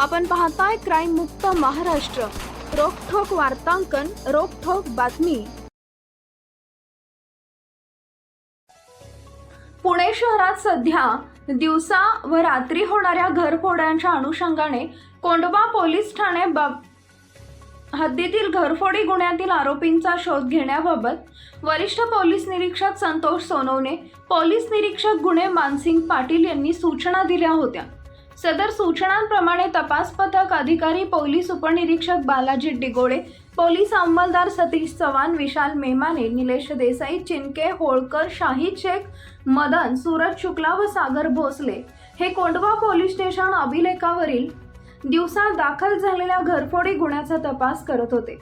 आपण पाहताय क्राईम मुक्त महाराष्ट्र. रोखोक वार्तांकन रोखोक बातमी. पुणे शहरात सध्या दिवसा व रात्री होणाऱ्या घरफोड्यांच्या अनुषंगाने कोंडवा पोलीस ठाणे बाब हद्दीतील घरफोडी गुन्ह्यातील आरोपींचा शोध घेण्याबाबत वरिष्ठ पोलीस निरीक्षक संतोष सोनवणे पोलीस निरीक्षक गुन्हे मानसिंग पाटील यांनी सूचना दिल्या होत्या. सदर सूचनांप्रमाणे तपास पथक अधिकारी पोलीस उपनिरीक्षक बालाजी डिगोळे पोलीस अंमलदार सतीश चव्हाण विशाल मेमाने निलेश देसाई चिनके होळकर शाहीद शेख मदन सूरज शुक्ला व सागर भोसले हे कोंडवा पोलीस स्टेशन अभिलेखावरील दिवसा दाखल झालेल्या घरफोडी गुन्ह्याचा तपास करत होते.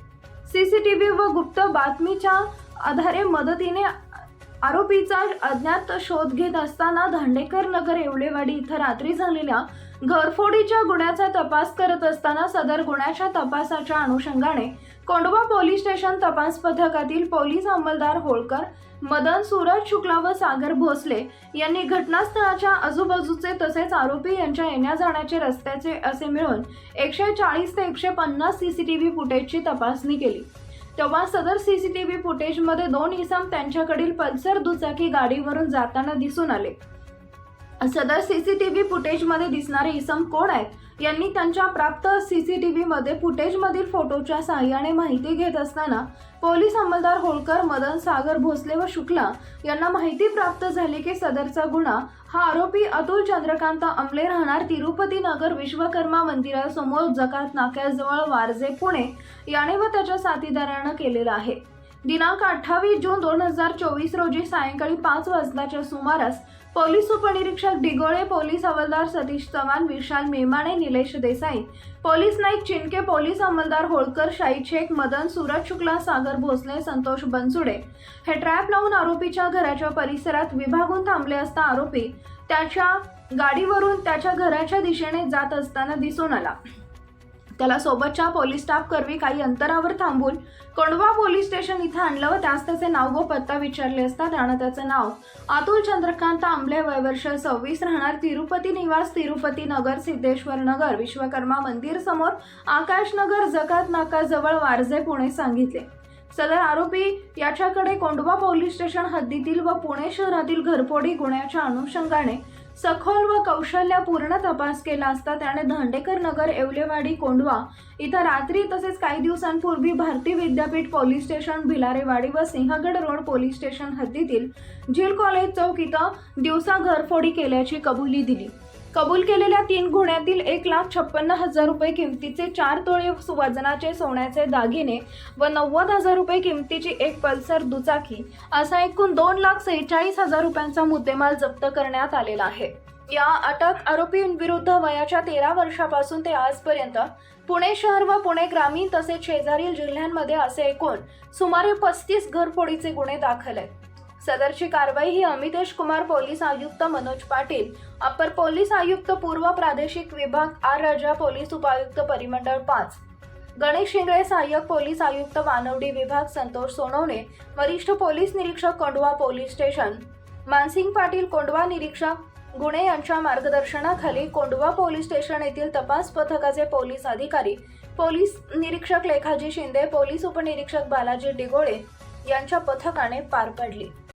सीसीटीव्ही व गुप्त बातमीच्या आधारे मदतीने आरोपीचा अज्ञात शोध घेत असताना धांडेकर नगर येवलेवाडी इथं रात्री झालेल्या घरफोडीच्या गुन्ह्याचा तपास करत असताना सदर गुन्ह्याच्या तपासाच्या अनुषंगाने कोंडवा पोलीस स्टेशन तपास पथकातील पोलीस अंमलदार होळकर मदन सूरज शुक्ला व सागर भोसले यांनी घटनास्थळाच्या आजूबाजूचे तसेच आरोपी यांच्या येण्या जाण्याचे रस्त्याचे असे मिळून एकशे चाळीस ते एकशे पन्नास सीसीटीव्ही फुटेजची तपासणी केली. तेव्हा सदर सीसीटीव्ही फुटेजमध्ये दोन इसम त्यांच्याकडील पल्सर दुचाकी गाडीवरून जाताना दिसून आले. सदर सीसीटीव्ही फुटेजमध्ये दिसणारे इसम कोण आहेत? यांनी त्यांच्या प्राप्त सीसीटीव्हीमध्ये फुटेजमधील फोटोच्या सहाय्याने माहिती घेत असताना पोलीस अंमलदार होळकर मदन सागर भोसले व शुक्ला यांना माहिती प्राप्त झाली की सदरचा गुन्हा हा आरोपी अतुल चंद्रकांत अंमले राहणार तिरुपती नगर विश्वकर्मा मंदिरासमोर जकात नाक्याजवळ वारजे पुणे याने व त्याच्या साथीदारानं केलेला आहे. दिनांक अठ्ठावीस जून दोन हजार चोवीस रोजी सायंकाळी पाच वाजताच्या सुमारास पोलीस उपनिरीक्षक डिगोळे पोलीस हवालदार सतीश चव्हाण विशाल मेमाणे निलेश देसाई पोलीस नाईक चिनके पोलीस अंमलदार होळकर शाही शेख मदन सूरज शुक्ला सागर भोसले संतोष बनसुडे हे ट्रॅप लावून आरोपीच्या घराच्या परिसरात विभागून थांबले असता आरोपी त्याच्या गाडीवरून त्याच्या घराच्या दिशेने जात असताना दिसून आला. त्याला सोबतच्या पोलीस स्टाफ कर्वी काही अंतरावर थांबून कोंडवा पोलीस स्टेशन इथं आणलं व त्यास त्याचे नाव व पत्ता विचारले असता त्यानं त्याचं नाव अतुल चंद्रकांत आंबले वयवर्ष सव्वीस राहणार तिरुपती निवास तिरुपती नगर सिद्धेश्वर नगर विश्वकर्मा मंदिर समोर आकाश नगर जकात नाका जवळ वारजे पुणे सांगितले. सदर आरोपी याच्याकडे कोंडवा पोलीस स्टेशन हद्दीतील व पुणे शहरातील घरफोडी गुन्ह्याच्या अनुषंगाने सखोल व कौशल्यपूर्ण तपास केला असता त्याने धांडेकर नगर येवलेवाडी कोंडवा इथं रात्री तसेच काही दिवसांपूर्वी भारती विद्यापीठ पोलीस स्टेशन भिलारेवाडी व सिंहगड रोड पोलीस स्टेशन हद्दीतील झील कॉलेज चौक इथं दिवसा घरफोडी केल्याची कबुली दिली. कबूल केलेल्या तीन गुन्ह्यातील एक लाख छप्पन्न हजार रुपये किमतीचे चार तोळे वजनाचे सोन्याचे दागिने व नव्वद हजार रुपये किमतीची एक पल्सर दुचाकी असा एकूण दोन लाख सेहेचाळीस हजार रुपयांचा मुद्देमाल जप्त करण्यात आलेला आहे. या अटक आरोपींविरुद्ध वयाच्या तेरा वर्षापासून ते आजपर्यंत पुणे शहर व पुणे ग्रामीण तसेच शेजारील जिल्ह्यांमध्ये असे एकूण सुमारे पस्तीस घरफोडीचे गुन्हे दाखल आहेत. सदरची कारवाई ही अमितेश कुमार पोलीस आयुक्त मनोज पाटील अपर पोलीस आयुक्त पूर्व प्रादेशिक विभाग आर राजा पोलीस उपायुक्त परिमंडळ पाच. गणेश शिंगळे सहाय्यक पोलीस आयुक्त वानवडी विभाग संतोष सोनवणे वरिष्ठ पोलीस निरीक्षक कोंडवा पोलीस स्टेशन. मानसिंग पाटील कोंडवा निरीक्षक. गुणे यांच्या मार्गदर्शनाखाली कोंडवा पोलीस स्टेशन येथील तपास पथकाचे पोलीस अधिकारी पोलीस निरीक्षक लेखाजी शिंदे पोलीस उपनिरीक्षक बालाजी डिगोळे यांच्या पथकाने पार पडली.